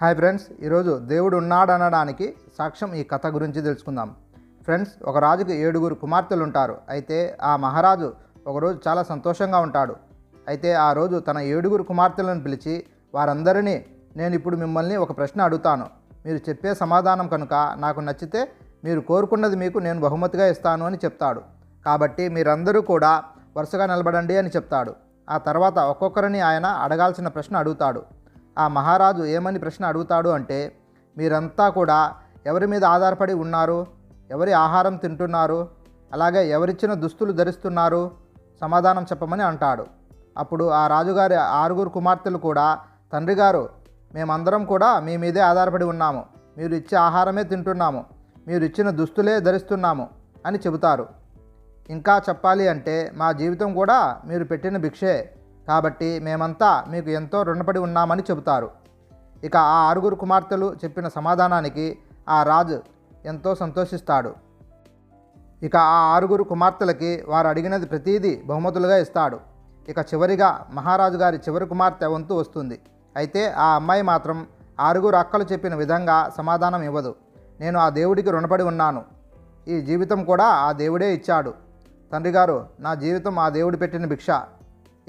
Hi friends ఈరోజు దేవుడు ఉన్నాడనడానికి సాక్ష్యం ఈ కథ గురించి తెలుసుకుందాం. ఫ్రెండ్స్ ఒక రాజుకి ఏడుగురు కుమార్తెలు ఉంటారు అయితే ఆ మహారాజు ఒకరోజు చాలా సంతోషంగా ఉంటాడు. అయితే ఆ రోజు తన ఏడుగురు కుమార్తెలను పిలిచి వారందరినీ నేను ఇప్పుడు మిమ్మల్ని ఒక ప్రశ్న అడుగుతాను. మీరు చెప్పే సమాధానం కనుక నాకు నచ్చితే మీరు కోరుకున్నది మీకు నేను బహుమతిగా ఇస్తాను అని చెప్తాడు. కాబట్టి మీరందరూ కూడా వరుసగా నిలబడండి అని చెప్తాడు. ఆ తర్వాత ఒక్కొక్కరిని ఆయన అడగాల్సిన ప్రశ్న అడుగుతాడు. ఆ మహారాజు ఏమని ప్రశ్న అడుగుతాడు అంటే మీరంతా కూడా ఎవరి మీద ఆధారపడి ఉన్నారు? ఎవరి ఆహారం తింటున్నారు? అలాగే ఎవరిచ్చిన దుస్తులు ధరిస్తున్నారు? సమాధానం చెప్పమని అంటాడు. అప్పుడు ఆ రాజుగారి ఆరుగురు కుమార్తెలు కూడా తండ్రి గారు మేమందరం కూడా మీ మీదే ఆధారపడి ఉన్నాము. మీరు ఇచ్చే ఆహారమే తింటున్నాము. మీరు ఇచ్చిన దుస్తులే ధరిస్తున్నాము అని చెబుతారు. ఇంకా చెప్పాలి అంటే మా జీవితం కూడా మీరు పెట్టిన భిక్షే. కాబట్టి మేమంతా మీకు ఎంతో రుణపడి ఉన్నామని చెబుతారు. ఇక ఆ ఆరుగురు కుమార్తెలు చెప్పిన సమాధానానికి ఆ రాజు ఎంతో సంతోషిస్తాడు. ఇక ఆ ఆరుగురు కుమార్తెలకి వారు అడిగినది ప్రతీదీ బహుమతులుగా ఇస్తాడు. ఇక చివరిగా మహారాజు గారి చివరి కుమార్తె వంతు వస్తుంది. అయితే ఆ అమ్మాయి మాత్రం ఆరుగురు అక్కలు చెప్పిన విధంగా సమాధానం ఇవ్వదు. నేను ఆ దేవుడికి రుణపడి ఉన్నాను. ఈ జీవితం కూడా ఆ దేవుడే ఇచ్చాడు. తండ్రి గారు నా జీవితం ఆ దేవుడు పెట్టిన భిక్ష.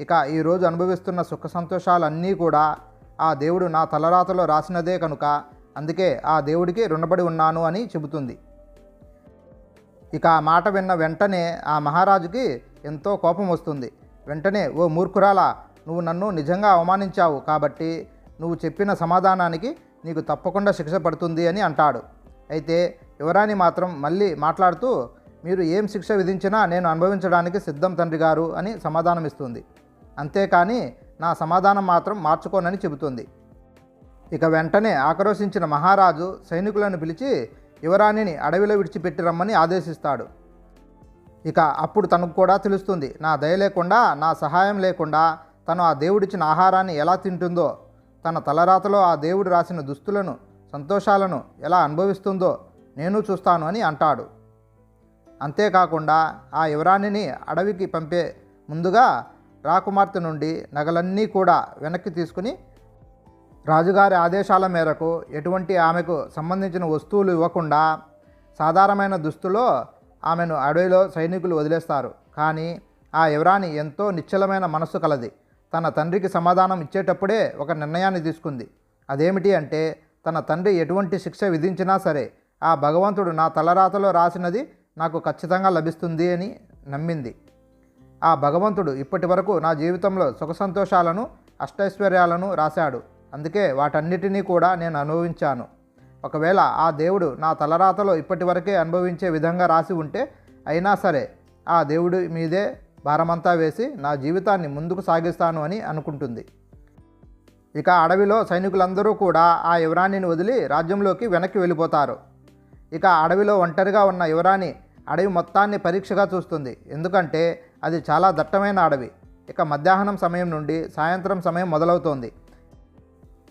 ఇక ఈరోజు అనుభవిస్తున్న సుఖ సంతోషాలన్నీ కూడా ఆ దేవుడు నా తలరాతలో రాసినదే కనుక అందుకే ఆ దేవుడికి రుణపడి ఉన్నాను అని చెబుతుంది. ఇక ఆ మాట విన్న వెంటనే ఆ మహారాజుకి ఎంతో కోపం వస్తుంది. వెంటనే ఓ మూర్ఖురాలా నువ్వు నన్ను నిజంగా అవమానించావు కాబట్టి నువ్వు చెప్పిన సమాధానానికి నీకు తప్పకుండా శిక్ష పడుతుంది అని అంటాడు. అయితే యువరాణి మాత్రం మళ్ళీ మాట్లాడుతూ మీరు ఏం శిక్ష విధించినా నేను అనుభవించడానికి సిద్ధం తండ్రి గారు అని సమాధానం ఇస్తుంది అంతేకాని నా సమాధానం మాత్రం మార్చుకోనని చెబుతుంది. ఇక వెంటనే ఆక్రోశించిన మహారాజు సైనికులను పిలిచి యువరాణిని అడవిలో విడిచిపెట్టి రమ్మని ఆదేశిస్తాడు. ఇక అప్పుడు తనకు కూడా తెలుస్తుంది నా దయ లేకుండా నా సహాయం లేకుండా తను ఆ దేవుడిచ్చిన ఆహారాన్ని ఎలా తింటుందో తన తలరాతలో ఆ దేవుడు రాసిన దుస్తులను సంతోషాలను ఎలా అనుభవిస్తుందో నేను చూస్తాను అని అంటాడు. అంతేకాకుండా ఆ యువరాణిని అడవికి పంపే ముందుగా రాకుమార్తె నుండి నగలన్నీ కూడా వెనక్కి తీసుకుని రాజుగారి ఆదేశాల మేరకు ఎటువంటి ఆమెకు సంబంధించిన వస్తువులు ఇవ్వకుండా సాధారణమైన దుస్తులో ఆమెను అడవిలో సైనికులు వదిలేస్తారు. కానీ ఆ యువరాణి ఎంతో నిశ్చలమైన మనస్సు కలది. తన తండ్రికి సమాధానం ఇచ్చేటప్పుడే ఒక నిర్ణయాన్ని తీసుకుంది. అదేమిటి అంటే తన తండ్రి ఎటువంటి శిక్ష విధించినా సరే ఆ భగవంతుడు నా తలరాతలో రాసినది నాకు ఖచ్చితంగా లభిస్తుంది అని నమ్మింది. ఆ భగవంతుడు ఇప్పటి వరకు నా జీవితంలో సుఖ సంతోషాలను అష్టైశ్వర్యాలను రాశాడు. అందుకే వాటన్నిటినీ కూడా నేను అనుభవించాను. ఒకవేళ ఆ దేవుడు నా తలరాతలో ఇప్పటి వరకే అనుభవించే విధంగా రాసి ఉంటే అయినా సరే ఆ దేవుడి మీదే భారమంతా వేసి నా జీవితాన్ని ముందుకు సాగిస్తాను అని అనుకుంటుంది. ఇక అడవిలో సైనికులందరూ కూడా ఆ యువరాణిని వదిలి రాజ్యంలోకి వెనక్కి వెళ్ళిపోతారు. ఇక అడవిలో ఒంటరిగా ఉన్న యువరాణి అడవి మొత్తాన్ని పరీక్షగా చూస్తుంది. ఎందుకంటే అది చాలా దట్టమైన అడవి. ఇక మధ్యాహ్నం సమయం నుండి సాయంత్రం సమయం మొదలవుతోంది.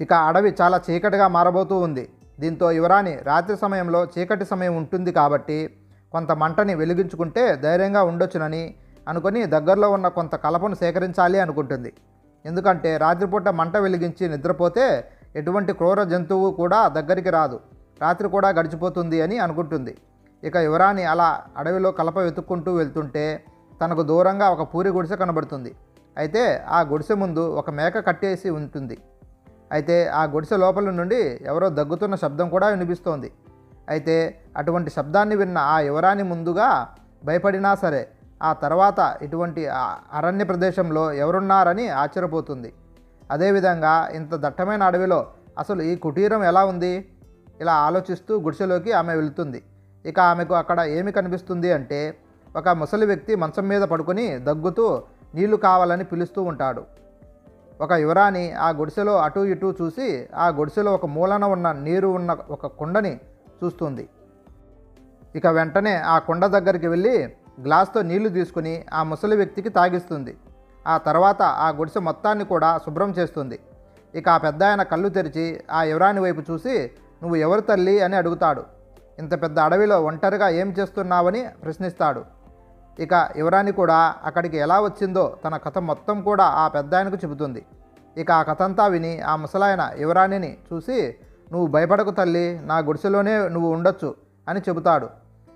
ఇక అడవి చాలా చీకటిగా మారబోతూ ఉంది. దీంతో యువరాణి రాత్రి సమయంలో చీకటి సమయం ఉంటుంది కాబట్టి కొంత మంటని వెలిగించుకుంటే ధైర్యంగా ఉండొచ్చునని అనుకొని దగ్గరలో ఉన్న కొంత కలపను సేకరించాలి అనుకుంటుంది. ఎందుకంటే రాత్రిపూట మంట వెలిగించి నిద్రపోతే ఎటువంటి క్రూర జంతువు కూడా దగ్గరికి రాదు. రాత్రి కూడా గడిచిపోతుంది అని అనుకుంటుంది. ఇక యువరాణి అలా అడవిలో కలప వెతుక్కుంటూ వెళ్తుంటే తనకు దూరంగా ఒక పూరి గుడిసె కనబడుతుంది. అయితే ఆ గుడిసె ముందు ఒక మేక కట్టేసి ఉంటుంది. అయితే ఆ గుడిసె లోపల నుండి ఎవరో దగ్గుతున్న శబ్దం కూడా వినిపిస్తోంది. అయితే అటువంటి శబ్దాన్ని విన్న ఆ యువరాణి ముందుగా భయపడినా సరే ఆ తర్వాత ఇటువంటి అరణ్య ప్రదేశంలో ఎవరున్నారని ఆశ్చర్యపోతుంది. అదేవిధంగా ఇంత దట్టమైన అడవిలో అసలు ఈ కుటీరం ఎలా ఉంది? ఇలా ఆలోచిస్తూ గుడిసెలోకి ఆమె వెళుతుంది. ఇక ఆమెకు అక్కడ ఏమి కనిపిస్తుంది అంటే ఒక ముసలి వ్యక్తి మంచం మీద పడుకొని దగ్గుతూ నీళ్ళు కావాలని పిలుస్తూ ఉంటాడు. ఒక యువరాణి ఆ గుడిసెలో అటు ఇటు చూసి ఆ గుడిసెలో ఒక మూలన ఉన్న నీరు ఉన్న ఒక కుండని చూస్తుంది. ఇక వెంటనే ఆ కుండ దగ్గరికి వెళ్ళి గ్లాస్తో నీళ్ళు తీసుకుని ఆ ముసలి వ్యక్తికి తాగిస్తుంది. ఆ తర్వాత ఆ గుడిసె మొత్తాన్ని కూడా శుభ్రం చేస్తుంది. ఇక ఆ పెద్ద ఆయన కళ్ళు తెరిచి ఆ యువరాణి వైపు చూసి నువ్వు ఎవరు తల్లి? అని అడుగుతాడు. ఇంత పెద్ద అడవిలో ఒంటరిగా ఏం చేస్తున్నావని ప్రశ్నిస్తాడు. ఇక యువరాణి కూడా అక్కడికి ఎలా వచ్చిందో తన కథ మొత్తం కూడా ఆ పెద్ద ఆయనకు చెబుతుంది. ఇక ఆ కథ అంతా విని ఆ ముసలాయన యువరాణిని చూసి నువ్వు భయపడకు తల్లి నా గుడిసెలోనే నువ్వు ఉండొచ్చు అని చెబుతాడు.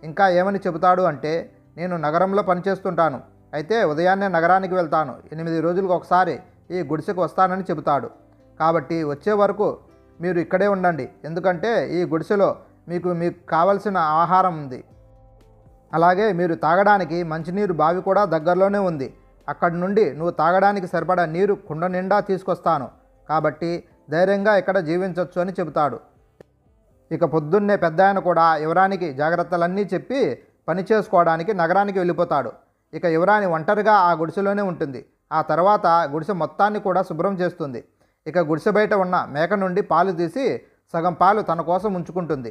ఇంకా ఏమని చెబుతాడు అంటే నేను నగరంలో పనిచేస్తుంటాను. అయితే ఉదయాన్నే నగరానికి వెళ్తాను. ఎనిమిది రోజులకు ఒకసారి ఈ గుడిసెకు వస్తానని చెబుతాడు. కాబట్టి వచ్చే వరకు మీరు ఇక్కడే ఉండండి. ఎందుకంటే ఈ గుడిసెలో మీకు మీకు కావలసిన ఆహారం ఉంది. అలాగే మీరు తాగడానికి మంచినీరు బావి కూడా దగ్గరలోనే ఉంది. అక్కడి నుండి నువ్వు తాగడానికి సరిపడా నీరు కుండ నిండా తీసుకొస్తాను. కాబట్టి ధైర్యంగా ఇక్కడ జీవించవచ్చు అని చెబుతాడు. ఇక పొద్దున్నే పెద్ద ఆయన కూడా యువరానికి జాగ్రత్తలన్నీ చెప్పి పని చేసుకోవడానికి నగరానికి వెళ్ళిపోతాడు. ఇక యువరాణి ఒంటరిగా ఆ గుడిసెలోనే ఉంటుంది. ఆ తర్వాత గుడిసె మొత్తాన్ని కూడా శుభ్రం చేస్తుంది. ఇక గుడిసె బయట ఉన్న మేక నుండి పాలు తీసి సగం పాలు తన కోసం ఉంచుకుంటుంది.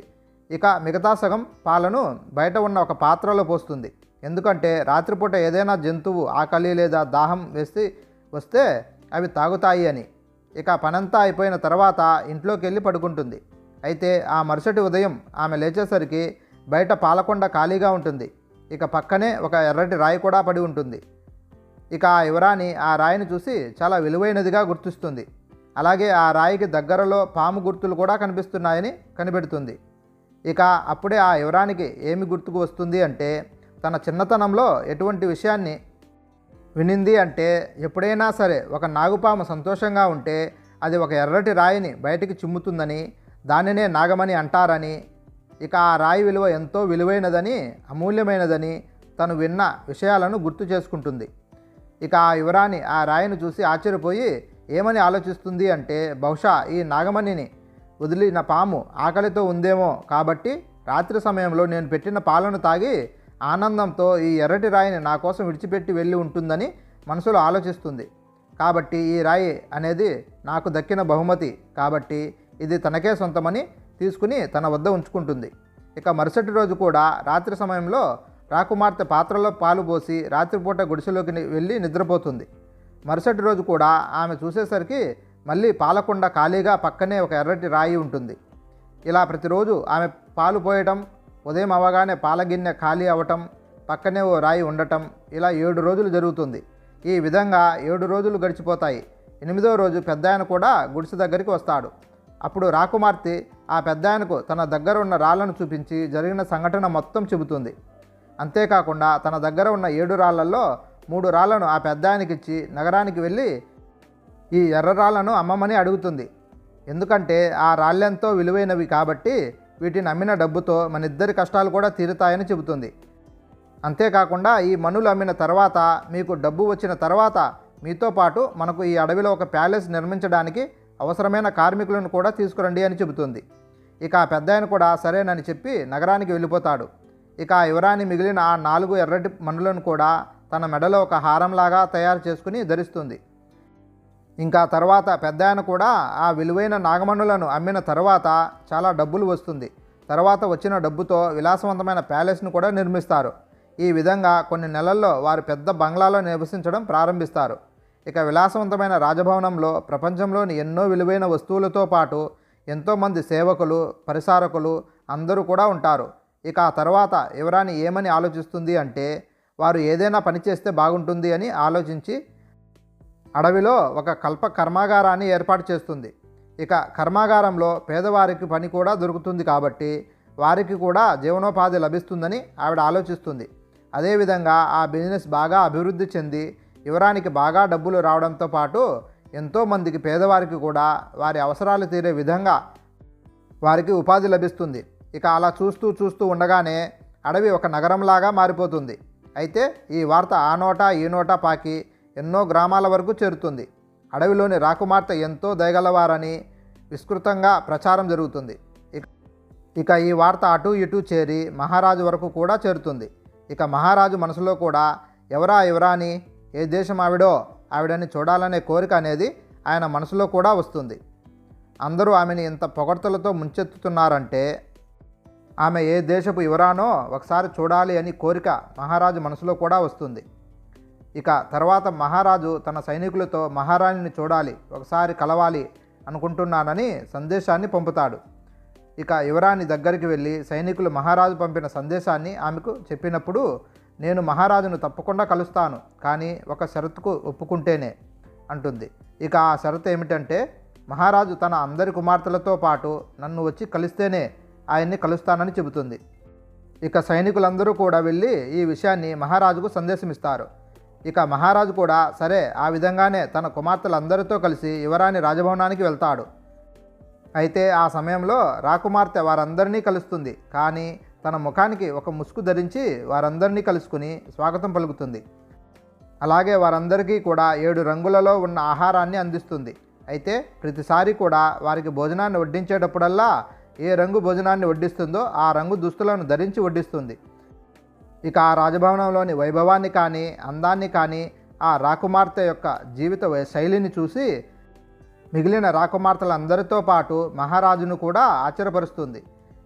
ఇక మిగతా సగం పాలను బయట ఉన్న ఒక పాత్రలో పోస్తుంది. ఎందుకంటే రాత్రిపూట ఏదైనా జంతువు ఆకలి లేదా దాహం వేసి వస్తే అవి తాగుతాయి అని. ఇక పనంతా అయిపోయిన తర్వాత ఇంట్లోకి వెళ్ళి పడుకుంటుంది. అయితే ఆ మరుసటి ఉదయం ఆమె లేచేసరికి బయట పాలకొండ ఖాళీగా ఉంటుంది. ఇక పక్కనే ఒక ఎర్రటి రాయి కూడా పడి ఉంటుంది. ఇక ఆ యువరాణి ఆ రాయిని చూసి చాలా విలువైనదిగా గుర్తిస్తుంది. అలాగే ఆ రాయికి దగ్గరలో పాము గుర్తులు కూడా కనిపిస్తున్నాయని కనిపెడుతుంది. ఇక అప్పుడే ఆ యువరానికి ఏమి గుర్తుకు వస్తుంది అంటే తన చిన్నతనంలో ఎటువంటి విషయాన్ని వినింది అంటే ఎప్పుడైనా సరే ఒక నాగుపాము సంతోషంగా ఉంటే అది ఒక ఎర్రటి రాయిని బయటికి చిమ్ముతుందని దానినే నాగమని అంటారని ఇక ఆ రాయి విలువ ఎంతో విలువైనదని అమూల్యమైనదని తను విన్న విషయాలను గుర్తు చేసుకుంటుంది. ఇక ఆ యువరాణి ఆ రాయిని చూసి ఆశ్చర్యపోయి ఏమని ఆలోచిస్తుంది అంటే బహుశా ఈ నాగమణిని వదిలిన పాము ఆకలితో ఉందేమో కాబట్టి రాత్రి సమయంలో నేను పెట్టిన పాలను తాగి ఆనందంతో ఈ ఎర్రటి రాయిని నా కోసం విడిచిపెట్టి వెళ్ళి ఉంటుందని మనసులో ఆలోచిస్తుంది. కాబట్టి ఈ రాయి అనేది నాకు దక్కిన బహుమతి. కాబట్టి ఇది తనకే సొంతమని తీసుకుని తన వద్ద ఉంచుకుంటుంది. ఇక మరుసటి రోజు కూడా రాత్రి సమయంలో రాకుమార్తె పాత్రలో పాలు పోసి రాత్రిపూట గుడిసెలోకి వెళ్ళి నిద్రపోతుంది. మరుసటి రోజు కూడా ఆమె చూసేసరికి మళ్ళీ పాలకుండ ఖాళీగా పక్కనే ఒక ఎర్రటి రాయి ఉంటుంది. ఇలా ప్రతిరోజు ఆమె పాలు పోయటం ఉదయం అవగానే పాలగిన్నె ఖాళీ అవ్వటం పక్కనే ఓ రాయి ఉండటం ఇలా ఏడు రోజులు జరుగుతుంది. ఈ విధంగా ఏడు రోజులు గడిచిపోతాయి. ఎనిమిదో రోజు పెద్ద ఆయన కూడా గుడిసె దగ్గరికి వస్తాడు. అప్పుడు రాకుమార్తె ఆ పెద్ద ఆయనకు తన దగ్గర ఉన్న రాళ్ళను చూపించి జరిగిన సంఘటన మొత్తం చెబుతుంది. అంతేకాకుండా తన దగ్గర ఉన్న ఏడు రాళ్ళలో మూడు రాళ్ళను ఆ పెద్ద ఆయనకిచ్చి నగరానికి వెళ్ళి ఈ ఎర్రరాళ్ళను అమ్మమని అడుగుతుంది. ఎందుకంటే ఆ రాళ్ళెంతో విలువైనవి కాబట్టి వీటిని అమ్మిన డబ్బుతో మన ఇద్దరి కష్టాలు కూడా తీరుతాయని చెబుతుంది. అంతేకాకుండా ఈ మనులు అమ్మిన తర్వాత మీకు డబ్బు వచ్చిన తర్వాత మీతో పాటు మనకు ఈ అడవిలో ఒక ప్యాలెస్ నిర్మించడానికి అవసరమైన కార్మికులను కూడా తీసుకురండి అని చెబుతుంది. ఇక ఆ పెద్ద ఆయన కూడా సరేనని చెప్పి నగరానికి వెళ్ళిపోతాడు. ఇక ఆ యువరాణి మిగిలిన ఆ నాలుగు ఎర్రటి మనులను కూడా తన మెడలో ఒక హారంలాగా తయారు చేసుకుని ధరిస్తుంది. ఇంకా తర్వాత పెద్ద ఆయన కూడా ఆ విలువైన నాగమణులను అమ్మిన తర్వాత చాలా డబ్బులు వస్తుంది. తర్వాత వచ్చిన డబ్బుతో విలాసవంతమైన ప్యాలెస్ను కూడా నిర్మిస్తారు. ఈ విధంగా కొన్ని నెలల్లో వారు పెద్ద బంగ్లాలో నివసించడం ప్రారంభిస్తారు. ఇక విలాసవంతమైన రాజభవనంలో ప్రపంచంలోని ఎన్నో విలువైన వస్తువులతో పాటు ఎంతోమంది సేవకులు పరిసారకులు అందరూ కూడా ఉంటారు. ఇక ఆ తర్వాత యువరాణి ఏమని ఆలోచిస్తుంది అంటే వారు ఏదైనా పని చేస్తే బాగుంటుంది అని ఆలోచించి అడవిలో ఒక కల్ప కర్మాగారాన్ని ఏర్పాటు చేస్తుంది. ఇక కర్మాగారంలో పేదవారికి పని కూడా దొరుకుతుంది కాబట్టి వారికి కూడా జీవనోపాధి లభిస్తుందని ఆవిడ ఆలోచిస్తుంది. అదేవిధంగా ఆ బిజినెస్ బాగా అభివృద్ధి చెంది యువరానికి బాగా డబ్బులు రావడంతో పాటు ఎంతోమందికి పేదవారికి కూడా వారి అవసరాలు తీరే విధంగా వారికి ఉపాధి లభిస్తుంది. ఇక అలా చూస్తూ చూస్తూ ఉండగానే అడవి ఒక నగరంలాగా మారిపోతుంది. అయితే ఈ వార్త ఆ నోటా ఈ నోటా పాకి ఎన్నో గ్రామాల వరకు చేరుతుంది. అడవిలోని రాకుమార్తె ఎంతో దయగలవారని విస్తృతంగా ప్రచారం జరుగుతుంది. ఇక ఈ వార్త అటు ఇటు చేరి మహారాజు వరకు కూడా చేరుతుంది. ఇక మహారాజు మనసులో కూడా ఎవరా ఎవరాని ఏ దేశం ఆవిడో ఆవిడని చూడాలనే కోరిక అనేది ఆయన మనసులో కూడా వస్తుంది. అందరూ ఆమెని ఇంత పొగడ్తలతో ముంచెత్తుతున్నారంటే ఆమె ఏ దేశపు యువరానో ఒకసారి చూడాలి అని కోరిక మహారాజు మనసులో కూడా వస్తుంది. ఇక తర్వాత మహారాజు తన సైనికులతో మహారాణిని చూడాలి ఒకసారి కలవాలి అనుకుంటున్నానని సందేశాన్ని పంపుతాడు. ఇక యువరాణి దగ్గరికి వెళ్ళి సైనికులు మహారాజు పంపిన సందేశాన్ని ఆమెకు చెప్పినప్పుడు నేను మహారాజును తప్పకుండా కలుస్తాను కానీ ఒక షరతుకు ఒప్పుకుంటేనే అంటుంది. ఇక ఆ షరతు ఏమిటంటే మహారాజు తన అందరి కుమార్తెలతో పాటు నన్ను వచ్చి కలిస్తేనే ఆయన్ని కలుస్తానని చెబుతుంది. ఇక సైనికులందరూ కూడా వెళ్ళి ఈ విషయాన్ని మహారాజుకు సందేశమిస్తారు. ఇక మహారాజు కూడా సరే ఆ విధంగానే తన కుమార్తెలందరితో కలిసి యువరాణి రాజభవనానికి వెళ్తాడు. అయితే ఆ సమయంలో రాకుమార్తె వారందరినీ కలుస్తుంది. కానీ తన ముఖానికి ఒక ముసుగు ధరించి వారందరినీ కలుసుకుని స్వాగతం పలుకుతుంది. అలాగే వారందరికీ కూడా ఏడు రంగులలో ఉన్న ఆహారాన్ని అందిస్తుంది. అయితే ప్రతిసారి కూడా వారికి భోజనాన్ని వడ్డించేటప్పుడల్లా ఏ రంగు భోజనాన్ని వడ్డిస్తుందో ఆ రంగు దుస్తులను ధరించి వడ్డిస్తుంది. ఇక ఆ రాజభవనంలోని వైభవాన్ని కానీ అందాన్ని కానీ ఆ రాకుమార్తె యొక్క జీవిత వై- శైలిని చూసి మిగిలిన రాకుమార్తెలందరితో పాటు మహారాజును కూడా ఆశ్చర్యపరుస్తుంది.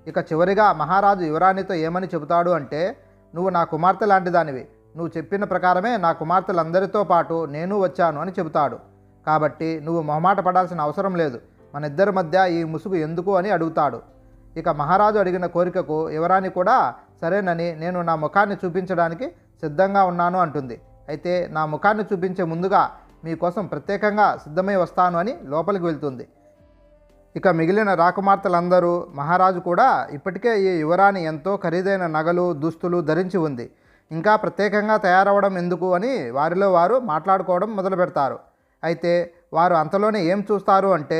ఇక చివరిగా మహారాజు యువరాణితో ఏమని చెబుతాడు అంటే నువ్వు నా కుమార్తె లాంటి దానివి నువ్వు చెప్పిన ప్రకారమే నా కుమార్తెలందరితో పాటు నేను వచ్చాను అని చెబుతాడు. కాబట్టి నువ్వు మొహమాట పడాల్సిన అవసరం లేదు. మన ఇద్దరి మధ్య ఈ ముసుగు ఎందుకు అని అడుగుతాడు. ఇక మహారాజు అడిగిన కోరికకు యువరాణి కూడా సరేనని నేను నా ముఖాన్ని చూపించడానికి సిద్ధంగా ఉన్నాను అంటుంది. అయితే నా ముఖాన్ని చూపించే ముందుగా మీకోసం ప్రత్యేకంగా సిద్ధమై వస్తాను అని లోపలికి వెళ్తుంది. ఇక మిగిలిన రాకుమార్తెలందరూ మహారాజు కూడా ఇప్పటికే ఈ యువరాణి ఎంతో ఖరీదైన నగలు దుస్తులు ధరించి ఉంది. ఇంకా ప్రత్యేకంగా తయారవడం ఎందుకు అని వారిలో వారు మాట్లాడుకోవడం మొదలు పెడతారు అయితే వారు అంతలోనే ఏం చూస్తారు అంటే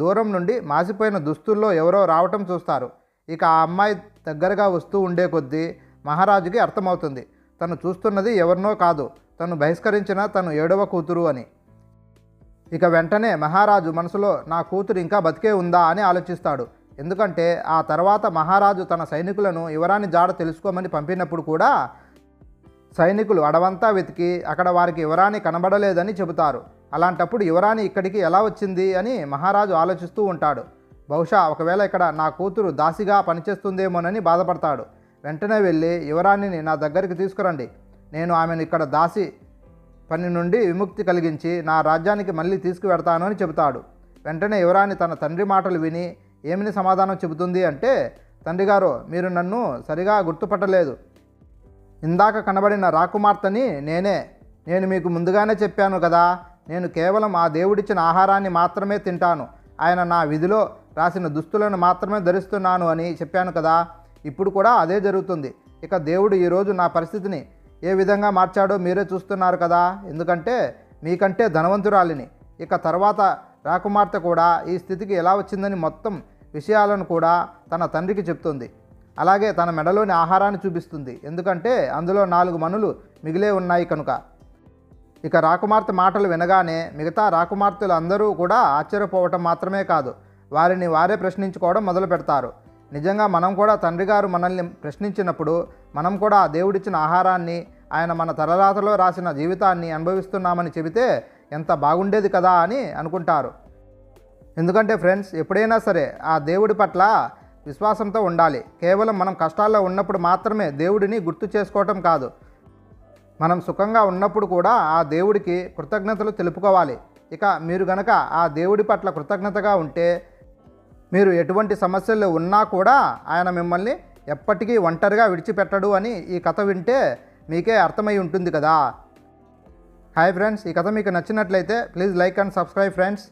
దూరం నుండి మాసిపోయిన దుస్తుల్లో ఎవరో రావటం చూస్తారు. ఇక ఆ అమ్మాయి దగ్గరగా వస్తూ ఉండే కొద్దీ మహారాజుకి అర్థమవుతుంది. తను చూస్తున్నది ఎవరినో కాదు తను బహిష్కరించిన తను ఏడవ కూతురు అని. ఇక వెంటనే మహారాజు మనసులో నా కూతురు ఇంకా బతికే ఉందా అని ఆలోచిస్తాడు. ఎందుకంటే ఆ తర్వాత మహారాజు తన సైనికులను యువరాణి జాడ తెలుసుకోమని పంపినప్పుడు కూడా సైనికులు అడవంతా వెతికి అక్కడ వారికి యువరాణి కనబడలేదని చెబుతారు. అలాంటప్పుడు యువరాణి ఇక్కడికి ఎలా వచ్చింది అని మహారాజు ఆలోచిస్తూ ఉంటాడు. బహుశా ఒకవేళ ఇక్కడ నా కూతురు దాసిగా పనిచేస్తుందేమోనని బాధపడతాడు. వెంటనే వెళ్ళి యువరాణిని నా దగ్గరికి తీసుకురండి. నేను ఆమెను ఇక్కడ దాసి పని నుండి విముక్తి కలిగించి నా రాజ్యానికి మళ్ళీ తీసుకువెడతాను అని చెబుతాడు. వెంటనే యువరాణి తన తండ్రి మాటలు విని ఏమని సమాధానం చెబుతుంది అంటే తండ్రి గారు మీరు నన్ను సరిగా గుర్తుపట్టలేదు. ఇందాక కనబడిన రాకుమార్తెని నేనే నేను మీకు ముందుగానే చెప్పాను కదా నేను కేవలం ఆ దేవుడిచ్చిన ఆహారాన్ని మాత్రమే తింటాను. ఆయన నా విధిలో రాసిన దుస్తులను మాత్రమే ధరిస్తున్నాను అని చెప్పాను కదా ఇప్పుడు కూడా అదే జరుగుతుంది. ఇక దేవుడు ఈరోజు నా పరిస్థితిని ఏ విధంగా మార్చాడో మీరే చూస్తున్నారు కదా ఎందుకంటే మీకంటే ధనవంతురాలిని. ఇక తర్వాత రాకుమార్తె కూడా ఈ స్థితికి ఎలా వచ్చిందని మొత్తం విషయాలను కూడా తన తండ్రికి చెప్తుంది. అలాగే తన మెడలోని ఆహారాన్ని చూపిస్తుంది. ఎందుకంటే అందులో నాలుగు మనులు మిగిలే ఉన్నాయి కనుక. ఇక రాకుమార్తె మాటలు వినగానే మిగతా రాకుమార్తెలు అందరూ కూడా ఆశ్చర్యపోవటం మాత్రమే కాదు. వారిని వారే ప్రశ్నించుకోవడం మొదలు పెడతారు. నిజంగా మనం కూడా తండ్రి గారు మనల్ని ప్రశ్నించినప్పుడు మనం కూడా ఆ దేవుడిచ్చిన ఆహారాన్ని ఆయన మన తలరాతలో రాసిన జీవితాన్ని అనుభవిస్తున్నామని చెబితే ఎంత బాగుండేది కదా అని అనుకుంటారు. ఎందుకంటే ఫ్రెండ్స్ ఎప్పుడైనా సరే ఆ దేవుడి పట్ల విశ్వాసంతో ఉండాలి. కేవలం మనం కష్టాల్లో ఉన్నప్పుడు మాత్రమే దేవుడిని గుర్తు చేసుకోవటం కాదు. మనం సుఖంగా ఉన్నప్పుడు కూడా ఆ దేవుడికి కృతజ్ఞతలు తెలుపుకోవాలి. ఇక మీరు గనక ఆ దేవుడి పట్ల కృతజ్ఞతగా ఉంటే మీరు ఎటువంటి సమస్యలు ఉన్నా కూడా ఆయన మిమ్మల్ని ఎప్పటికీ ఒంటరిగా విడిచిపెట్టడు అని ఈ కథ వింటే మీకే అర్థమై ఉంటుంది కదా. హాయ్ ఫ్రెండ్స్ ఈ కథ మీకు నచ్చినట్లయితే please like and subscribe friends